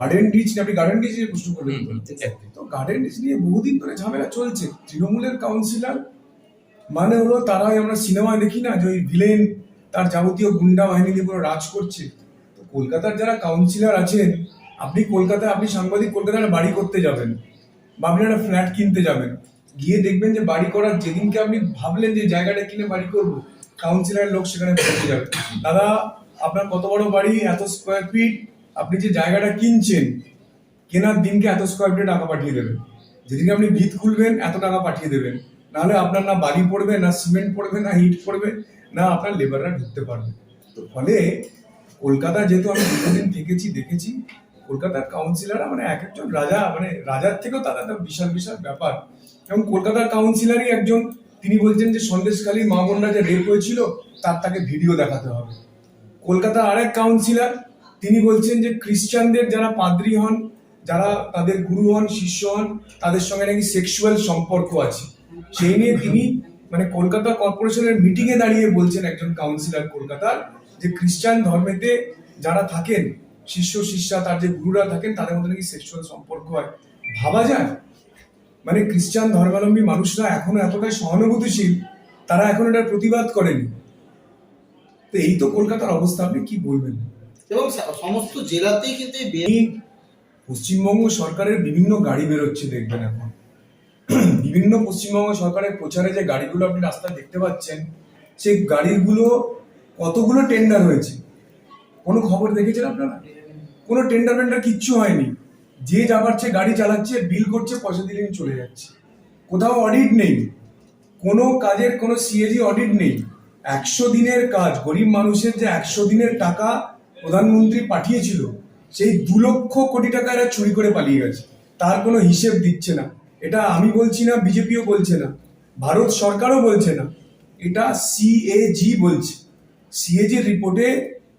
Garden Reach আপনি Garden Reach নিয়ে প্রশ্ন করলেন। তো গার্ডেন রিচ নিয়ে বহুদিন ধরে ঝামেলা চলছে। তৃণমূলের কাউন্সিলর মানে হলো তারাই আমরা সিনেমায় দেখি না যে ওই ভিলেন তার যাবতীয় গুন্ডা বাহিনী দিয়ে পুরো রাজ করছে। তো কলকাতার যারা কাউন্সিলর আছেন আপনি কলকাতায় আপনি সাংবাদিক কলকাতায় বাড়ি করতে যাবেন বা আপনি একটা ফ্ল্যাট কিনতে যাবেন। গিয়ে দেখবেন যে বাড়ি করার যেদিনকে আপনি ভাবলেন যে জায়গাটা কিনে বাড়ি করব কাউন্সিলরের লোক সেখানে পৌঁছে যাবে। দাদা আপনার কত বড় বাড়ি? এত স্কোয়ার ফিট আপনি যে জায়গাটা কিনছেন, কেনার দিনকে এত স্কোয়ার ফিটে টাকা পাঠিয়ে দেবেন। যেদিনকে আপনি ভিত খুলবেন, এত টাকা পাঠিয়ে দেবেন। নাহলে আপনার না বালি পড়বে, না সিমেন্ট পড়বে, না হিট পড়বে, না আপনার লেবাররা ঢুকতে পারবে। তো ফলে কলকাতা যেহেতু আমি দীর্ঘদিন থেকেছি, দেখেছি, কলকাতার কাউন্সিলররা মানে এক একজন রাজা মানে রাজার থেকেও তারা একটা বিশাল বিশাল ব্যাপার। এবং কলকাতার কাউন্সিলরই একজন, তিনি বলছেন যে সন্দেশখালী মা বোনরা যে রেপ হয়েছিল, তার তাকে ভিডিও দেখাতে হবে। কলকাতার আরেক কাউন্সিলর তিনি বলছেন যে খ্রিস্টানদের যারা পাদ্রী হন, যারা তাদের গুরু হন, শিষ্য হন, তাদের সঙ্গে নাকি সেক্সুয়াল সম্পর্ক আছে। সেই নিয়ে তিনি মানে কলকাতা কর্পোরেশনের মিটিংয়ে দাঁড়িয়ে বলছেন একজন কাউন্সিলর কলকাতার যে খ্রিস্টান ধর্মেতে যারা থাকেন, শিষ্য, শিষ্যা, তার যে গুরুরা থাকেন, তাদের মধ্যে নাকি সেক্সুয়াল সম্পর্ক হয়। ভাবা যায়? মানে খ্রিস্টান ধর্মাবলম্বী মানুষরা এখনও এতটাই সহানুভূতিশীল, তারা এখন এটার প্রতিবাদ করেনি। তো এই তো কলকাতার অবস্থা, আপনি কি বলবেন? এবং সমস্ত জেলাতেই কিন্তু পশ্চিমবঙ্গ সরকারের বিভিন্ন গাড়ি বেরোচ্ছে দেখবেন এখন। বিভিন্ন পশ্চিমবঙ্গ সরকারের প্রচারে যে গাড়িগুলো আপনি রাস্তায় দেখতে পাচ্ছেন, সেই গাড়িগুলো কতগুলো টেন্ডার হয়েছে? কোনো খবর দেখেছেন আপনারা? কোনো টেন্ডার ফেন্ডার কিচ্ছু হয়নি। যে যা পারছে গাড়ি চালাচ্ছে বিল করছে, পয়সা দিলে চলে যাচ্ছে। কোথাও অডিট নেই। কোনো কাজের কোনো সিএজি অডিট নেই। একশো দিনের কাজ, গরিব মানুষের যে একশো দিনের টাকা প্রধানমন্ত্রী পাঠিয়েছিল, সেই দু লক্ষ কোটি টাকা এরা চুরি করে পালিয়ে গেছে। তার কোনো হিসেব দিচ্ছে না। এটা আমি বলছি না, বিজেপিও বলছে না, ভারত সরকারও বলছে না। এটা সিএজি বলছে। সিএজির রিপোর্টে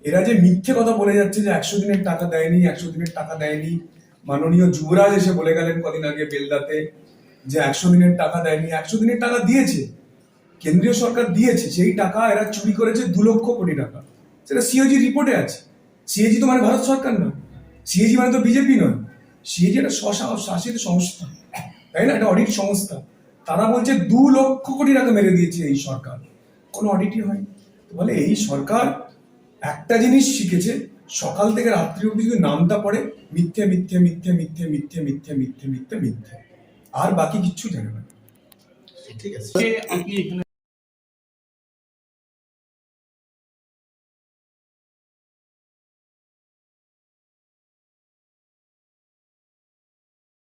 এরা যে মিথ্যে কথা বলে যাচ্ছে যে একশো দিনের টাকা দেয়নি, একশো দিনের টাকা দেয়নি। মাননীয় যুবরাজ এসে বলে গেলেন কদিন আগে বেলদাতে যে একশো দিনের টাকা দেয়নি, একশো দিনের টাকা দিয়েছে। কেন্দ্রীয় সরকার দিয়েছে, সেই টাকা এরা চুরি করেছে দু লক্ষ কোটি টাকা। সেটা সিওজি রিপোর্টে আছে। সিএজি তো মানে ভারত সরকার নয়। সিএজি মানে তো বিজেপি নয়। সিএজি একটা স্বশা- শাসিত সংস্থা তাই না? একটা অডিট সংস্থা। তারা বলছে দু লক্ষ কোটি টাকা মেরে দিয়েছে এই সরকার। কোনো অডিটই হয়নি। তো বলে এই সরকার একটা জিনিস শিখেছে সকাল থেকে রাত্রি অব্দি যদি নামটা পড়ে মিথ্যে মিথ্যে মিথ্যে মিথ্যে মিথ্যে মিথ্যে মিথ্যে মিথ্যে মিথ্যে। আর বাকি কিচ্ছু জানে না। ঠিক আছে। আপনি এখানে